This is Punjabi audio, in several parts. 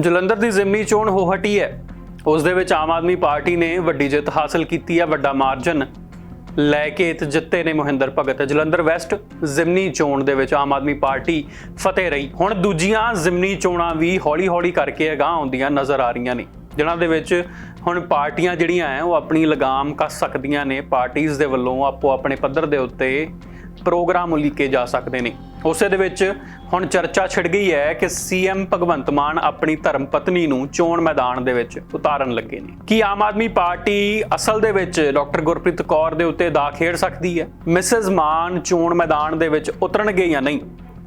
ਜਲੰਧਰ ਦੀ ਜ਼ਿਮਨੀ ਚੋਣ ਹੋ ਹਟੀ ਹੈ। ਉਸ ਦੇ ਵਿੱਚ ਆਮ ਆਦਮੀ ਪਾਰਟੀ ਨੇ ਵੱਡੀ ਜਿੱਤ ਹਾਸਲ ਕੀਤੀ ਹੈ, ਵੱਡਾ ਮਾਰਜਨ ਲੈ ਕੇ ਤੇ ਜਿੱਤੇ ਨੇ ਮੋਹਿੰਦਰ ਭਗਤ। ਜਲੰਧਰ ਵੈਸਟ ਜ਼ਿਮਨੀ ਚੋਣ ਦੇ ਵਿੱਚ ਆਮ ਆਦਮੀ ਪਾਰਟੀ ਫਤਿਹ ਰਹੀ। ਹੁਣ ਦੂਜੀਆਂ ਜ਼ਿਮਨੀ ਚੋਣਾਂ ਵੀ ਹੌਲੀ-ਹੌਲੀ ਕਰਕੇ ਅਗਾਂਹ ਆਉਂਦੀਆਂ ਨਜ਼ਰ ਆ ਰਹੀਆਂ ਨੇ, ਜਿਨ੍ਹਾਂ ਦੇ ਵਿੱਚ ਹੁਣ ਪਾਰਟੀਆਂ ਜਿਹੜੀਆਂ ਐ ਉਹ ਆਪਣੀ ਲਗਾਮ ਕੱਸ ਸਕਦੀਆਂ ਨੇ। ਪਾਰਟੀਆਂ ਦੇ ਵੱਲੋਂ ਆਪੋ ਆਪਣੇ ਪੱਧਰ ਦੇ ਉੱਤੇ ਪ੍ਰੋਗਰਾਮ ਉਲੀਕੇ ਜਾ ਸਕਦੇ ਨੇ। ਉਸੇ ਦੇ ਵਿੱਚ ਹੁਣ ਚਰਚਾ ਛਿੜ ਗਈ ਹੈ ਕਿ ਸੀਐਮ ਭਗਵੰਤ ਮਾਨ ਆਪਣੀ ਧਰਮ ਪਤਨੀ ਨੂੰ ਚੋਣ ਮੈਦਾਨ ਦੇ ਵਿੱਚ ਉਤਾਰਨ ਲੱਗੇ ਨੇ। ਕੀ ਆਮ ਆਦਮੀ ਪਾਰਟੀ ਅਸਲ ਦੇ ਵਿੱਚ ਡਾਕਟਰ ਗੁਰਪ੍ਰੀਤ ਕੌਰ ਦੇ ਉੱਤੇ ਦਾ ਖੇਡ ਸਕਦੀ ਹੈ? ਮਿਸਿਸ ਮਾਨ ਚੋਣ ਮੈਦਾਨ ਦੇ ਵਿੱਚ ਉਤਰਨਗੇ ਜਾਂ ਨਹੀਂ?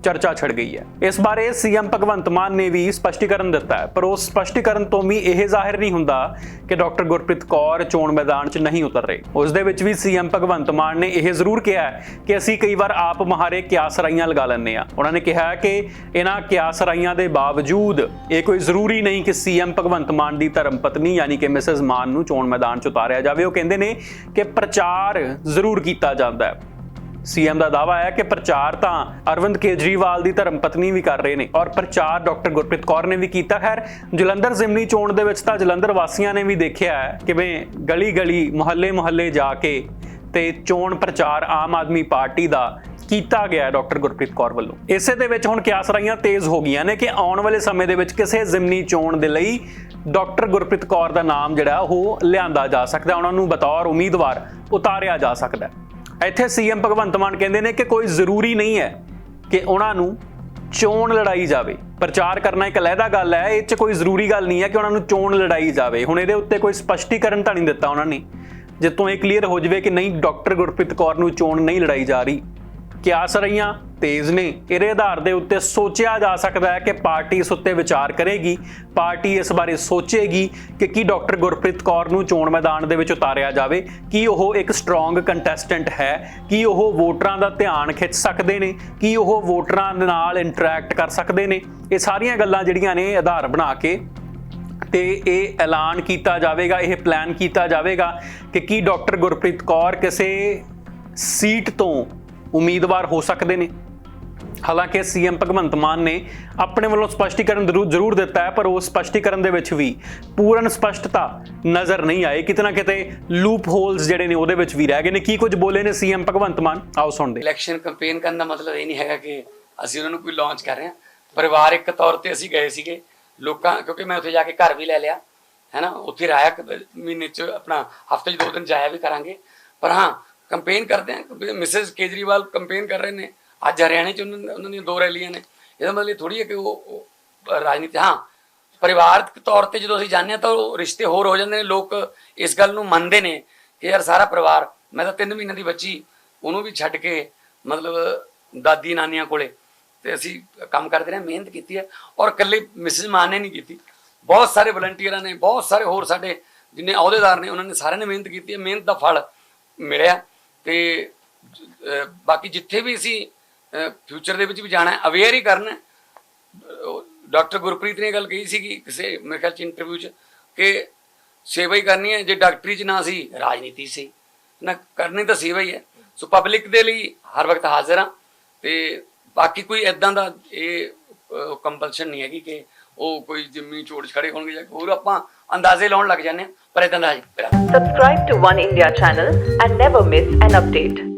ਚਰਚਾ ਛਿੜ ਗਈ ਹੈ। ਇਸ ਬਾਰੇ ਸੀਐਮ ਭਗਵੰਤ ਮਾਨ ਨੇ ਵੀ ਸਪਸ਼ਟੀਕਰਨ ਦਿੱਤਾ ਹੈ, ਪਰ ਉਸ ਸਪਸ਼ਟੀਕਰਨ ਤੋਂ ਵੀ ਇਹ ਜ਼ਾਹਿਰ ਨਹੀਂ ਹੁੰਦਾ ਕਿ ਡਾਕਟਰ ਗੁਰਪ੍ਰੀਤ ਕੌਰ ਚੋਣ ਮੈਦਾਨ 'ਚ ਨਹੀਂ ਉਤਰ ਰਹੇ। ਉਸ ਦੇ ਵਿੱਚ ਵੀ ਸੀਐਮ ਭਗਵੰਤ ਮਾਨ ਨੇ ਇਹ ਜ਼ਰੂਰ ਕਿਹਾ ਕਿ ਅਸੀਂ ਕਈ ਵਾਰ ਆਪ ਮਹਾਰੇ ਕਿਆਸ ਰਾਈਆਂ ਲਗਾ ਲੈਂਦੇ ਆ ਉਹਨਾਂ ਨੇ ਕਿਹਾ ਕਿ ਇਹਨਾਂ ਕਿਆਸਰਾਈਆਂ ਦੇ ਬਾਵਜੂਦ ਇਹ ਕੋਈ ਜ਼ਰੂਰੀ ਨਹੀਂ ਕਿ ਸੀਐਮ ਭਗਵੰਤ ਮਾਨ ਦੀ ਧਰਮ ਪਤਨੀ ਯਾਨੀ ਕਿ ਮਿਸਸ ਮਾਨ ਨੂੰ ਚੋਣ ਮੈਦਾਨ 'ਚ ਉਤਾਰਿਆ ਜਾਵੇ। ਉਹ ਕਹਿੰਦੇ ਨੇ ਕਿ ਪ੍ਰਚਾਰ ਜ਼ਰੂਰ ਕੀਤਾ ਜਾਂਦਾ ਹੈ। ਸੀਐਮ ਦਾ ਦਾਵਾ ਹੈ ਕਿ ਪ੍ਰਚਾਰ ਤਾਂ ਅਰਵਿੰਦ ਕੇਜਰੀਵਾਲ ਦੀ ਧਰਮ ਪਤਨੀ ਵੀ ਕਰ ਰਹੇ ਨੇ ਔਰ ਪ੍ਰਚਾਰ ਡਾਕਟਰ ਗੁਰਪ੍ਰੀਤ ਕੌਰ ਨੇ ਵੀ ਕੀਤਾ। ਖੈਰ, ਜਲੰਧਰ ਜ਼ਿਮਨੀ ਚੋਣ ਦੇ ਵਿੱਚ ਤਾਂ ਜਲੰਧਰ ਵਾਸੀਆਂ ਨੇ ਵੀ ਦੇਖਿਆ ਹੈ ਕਿਵੇਂ ਗਲੀ ਗਲੀ ਮੁਹੱਲੇ ਮੁਹੱਲੇ ਜਾ ਕੇ ਤੇ ਚੋਣ ਪ੍ਰਚਾਰ ਆਮ ਆਦਮੀ ਪਾਰਟੀ ਦਾ ਕੀਤਾ ਗਿਆ ਡਾਕਟਰ ਗੁਰਪ੍ਰੀਤ ਕੌਰ ਵੱਲੋਂ। ਇਸੇ ਦੇ ਵਿੱਚ ਹੁਣ ਕਿਆਸਰਾਈਆਂ ਤੇਜ਼ ਹੋ ਗਈਆਂ ਨੇ ਕਿ ਆਉਣ ਵਾਲੇ ਸਮੇਂ ਦੇ ਵਿੱਚ ਕਿਸੇ ਜ਼ਿਮਨੀ ਚੋਣ ਦੇ ਲਈ ਡਾਕਟਰ ਗੁਰਪ੍ਰੀਤ ਕੌਰ ਦਾ ਨਾਮ ਜਿਹੜਾ ਉਹ ਲਿਆਂਦਾ ਜਾ ਸਕਦਾ ਉਹਨਾਂ ਨੂੰ ਬਤੌਰ ਉਮੀਦਵਾਰ ਉਤਾਰਿਆ ਜਾ ਸਕਦਾ ਇੱਥੇ ਸੀਐਮ ਭਗਵੰਤ ਮਾਨ ਕਹਿੰਦੇ ਨੇ ਕਿ ਕੋਈ ਜ਼ਰੂਰੀ ਨਹੀਂ ਹੈ ਕਿ ਉਹਨਾਂ ਨੂੰ ਚੋਣ ਲੜਾਈ ਜਾਵੇ। ਪ੍ਰਚਾਰ ਕਰਨਾ ਇੱਕ ਅਲੱਗਾ ਗੱਲ ਹੈ, ਇਹ 'ਚ ਕੋਈ ਜ਼ਰੂਰੀ ਗੱਲ ਨਹੀਂ ਹੈ ਕਿ ਉਹਨਾਂ ਨੂੰ ਚੋਣ ਲੜਾਈ ਜਾਵੇ। ਹੁਣ ਇਹਦੇ ਉੱਤੇ ਕੋਈ ਸਪਸ਼ਟੀਕਰਨ ਤਾਂ ਨਹੀਂ ਦਿੱਤਾ ਉਹਨਾਂ ਨੇ। ਜਿੱਤੋਂ ਇਹ ਕਲੀਅਰ ਹੋ ਜਾਵੇ ਕਿ ਨਹੀਂ, ਡਾਕਟਰ ਗੁਰਪ੍ਰੀਤ ਕੌਰ ਨੂੰ ਚੋਣ ਨਹੀਂ ਲੜਾਈ ਜਾ ਰਹੀ। ਕਿਆਸ ਰਹੀਆਂ ਤੇਜ਼ ਨੇ। ਇਹਦੇ ਆਧਾਰ ਦੇ ਉੱਤੇ ਸੋਚਿਆ ਜਾ ਸਕਦਾ ਹੈ ਕਿ ਪਾਰਟੀ ਇਸ ਉੱਤੇ ਵਿਚਾਰ ਕਰੇਗੀ। ਪਾਰਟੀ ਇਸ ਬਾਰੇ ਸੋਚੇਗੀ ਕਿ ਕੀ ਡਾਕਟਰ ਗੁਰਪ੍ਰੀਤ ਕੌਰ ਨੂੰ ਚੋਣ ਮੈਦਾਨ ਦੇ ਵਿੱਚ ਉਤਾਰਿਆ ਜਾਵੇ। ਕੀ ਉਹ ਇੱਕ ਸਟਰੋਂਗ ਕੰਟੈਸਟੈਂਟ ਹੈ? ਕੀ ਉਹ ਵੋਟਰਾਂ ਦਾ ਧਿਆਨ ਖਿੱਚ ਸਕਦੇ ਨੇ? ਕੀ ਉਹ ਵੋਟਰਾਂ ਦੇ ਨਾਲ ਇੰਟਰੈਕਟ ਕਰ ਸਕਦੇ ਨੇ? ਇਹ ਸਾਰੀਆਂ ਗੱਲਾਂ ਜਿਹੜੀਆਂ ਨੇ ਆਧਾਰ ਬਣਾ ਕੇ ਤੇ ਇਹ ਐਲਾਨ ਕੀਤਾ ਜਾਵੇਗਾ, ਇਹ ਪਲਾਨ ਕੀਤਾ ਜਾਵੇਗਾ ਕਿ ਕੀ ਡਾਕਟਰ ਗੁਰਪ੍ਰੀਤ ਕੌਰ ਕਿਸੇ ਸੀਟ ਤੋਂ ਉਮੀਦਵਾਰ ਹੋ ਸਕਦੇ ਨੇ। ਹਾਲਾਂਕਿ ਸੀਐਮ ਭਗਵੰਤ ਮਾਨ ਨੇ ਆਪਣੇ ਵੱਲੋਂ ਸਪਸ਼ਟੀਕਰਨ ਜ਼ਰੂਰ ਜ਼ਰੂਰ ਦਿੱਤਾ ਹੈ, ਪਰ ਉਹ ਸਪਸ਼ਟੀਕਰਨ ਦੇ ਵਿੱਚ ਵੀ ਪੂਰਨ ਸਪਸ਼ਟਤਾ ਨਜ਼ਰ ਨਹੀਂ ਆਈ। ਕਿਤਨਾ ਕਿਤੇ ਲੂਪ ਹੋਲਸ ਜਿਹੜੇ ਨੇ ਉਹਦੇ ਵਿੱਚ ਵੀ ਰਹਿ ਗਏ ਨੇ। ਕੀ ਕੁਝ ਬੋਲੇ ਨੇ ਸੀਐਮ ਭਗਵੰਤ ਮਾਨ? ਆਓ ਸੁਣਦੇ ਇਲੈਕਸ਼ਨ ਕੈਂਪੇਨ ਕਰਨ ਦਾ ਮਤਲਬ ਇਹ ਨਹੀਂ ਹੈਗਾ ਕਿ ਅਸੀਂ ਉਹਨਾਂ ਨੂੰ ਕੋਈ ਲਾਂਚ ਕਰ ਰਹੇ ਹਾਂ। ਪਰਿਵਾਰਿਕ ਤੌਰ ਤੇ ਅਸੀਂ ਗਏ ਸੀਗੇ। ਲੋਕਾਂ ਕਿਉਂਕਿ ਮੈਂ ਉੱਥੇ ਜਾ ਕੇ ਘਰ ਵੀ ਲੈ ਲਿਆ ਹੈ ਨਾ ਉੱਥੇ ਰਾਇਆ ਮਹੀਨੇ ਚ ਆਪਣਾ ਹਫ਼ਤੇ ਚ ਦੋ ਦਿਨ ਜਾਇਆ ਵੀ ਕਰਾਂਗੇ। ਪਰ ਹਾਂ ਕੰਪੇਨ ਕਰਦੇ ਹਾਂ। ਮਿਸਿਸ ਕੇਜਰੀਵਾਲ ਕੈਂਪੇਨ ਕਰ ਰਹੇ ਨੇ। ਅੱਜ ਹਰਿਆਣੇ ਚ ਉਹਨਾਂ ਉਹਨਾਂ ਦੀਆਂ ਦੋ ਰੈਲੀਆਂ ਨੇ। ਇਹਦਾ ਮਤਲਬ ਇਹ ਥੋੜੀ ਹੈ ਕਿ ਉਹ ਰਾਜਨੀਤੀ ਹਾਂ, ਪਰਿਵਾਰਕ ਤੌਰ ਤੇ ਜਦੋਂ ਅਸੀਂ ਜਾਂਦੇ ਹਾਂ ਤਾਂ ਉਹ ਰਿਸ਼ਤੇ ਹੋਰ ਹੋ ਜਾਂਦੇ ਨੇ। ਲੋਕ ਇਸ ਗੱਲ ਨੂੰ ਮੰਨਦੇ ਨੇ ਕਿ ਯਾਰ ਸਾਰਾ ਪਰਿਵਾਰ, ਮੈਂ ਤਾਂ 3 ਮਹੀਨਿਆਂ ਦੀ ਬੱਚੀ, ਉਹਨੂੰ ਵੀ ਛੱਡ ਕੇ ਮਤਲਬ ਦਾਦੀ ਨਾਨੀਆਂ ਕੋਲੇ। ਤੇ ਅਸੀਂ ਕੰਮ ਕਰਦੇ ਰਹੇ, ਮਿਹਨਤ ਕੀਤੀ ਹੈ ਔਰ ਇਕੱਲੇ ਮਿਸਿਸ ਮਾਨ ਨੇ ਨਹੀਂ ਕੀਤੀ। ਬਹੁਤ ਸਾਰੇ ਵਲੰਟੀਅਰਾਂ ਨੇ, ਬਹੁਤ ਸਾਰੇ ਹੋਰ ਸਾਡੇ ਜਿੰਨੇ ਅਹੁਦੇਦਾਰ ਨੇ, ਉਹਨਾਂ ਨੇ ਸਾਰਿਆਂ ਨੇ ਮਿਹਨਤ ਕੀਤੀ ਹੈ। ਮਿਹਨਤ ਦਾ ਫਲ ਮਿਲਿਆ। ਤੇ ਬਾਕੀ ਜਿੱਥੇ ਵੀ ਅਸੀਂ ਫਿਊਚਰ ਦੇ ਵਿੱਚ ਵੀ ਜਾਣਾ ਅਵੇਅਰ ਹੀ ਕਰਨਾ। ਡਾਕਟਰ ਗੁਰਪ੍ਰੀਤ ਨੇ ਗੱਲ ਕਹੀ ਸੀਗੀ ਕਿਸੇ, ਮੇਰੇ ਖਿਆਲ ਚ ਇੰਟਰਵਿਊ 'ਚ, ਕਿ ਸੇਵਾ ਹੀ ਕਰਨੀ ਹੈ, ਜੇ ਡਾਕਟਰੀ 'ਚ ਨਾ ਸੀ, ਰਾਜਨੀਤੀ ਸੀ। ਨਾ, ਕਰਨੀ ਤਾਂ ਸੇਵਾ ਹੀ ਹੈ। ਸੋ ਪਬਲਿਕ ਦੇ ਲਈ ਹਰ ਵਕਤ ਹਾਜ਼ਰ ਹਾਂ। ਤੇ ਬਾਕੀ ਕੋਈ ਐਦਾਂ ਦਾ ਇਹ ਕੰਪਲਸ਼ਨ ਨਹੀਂ ਹੈਗੀ ਕਿ ਉਹ ਕੋਈ ਜਿੰਮੀ ਚੋੜ ਛੜੇ ਹੋਣਗੇ ਜਾਂ ਹੋਰ ਆਪਾਂ ਅੰਦਾਜ਼ੇ ਲਾਉਣ ਲੱਗ ਜਾਂਦੇ ਹਾਂ, ਪਰ ਇਦਾਂ ਦਾ ਹੈ Subscribe to One India channel and never miss an.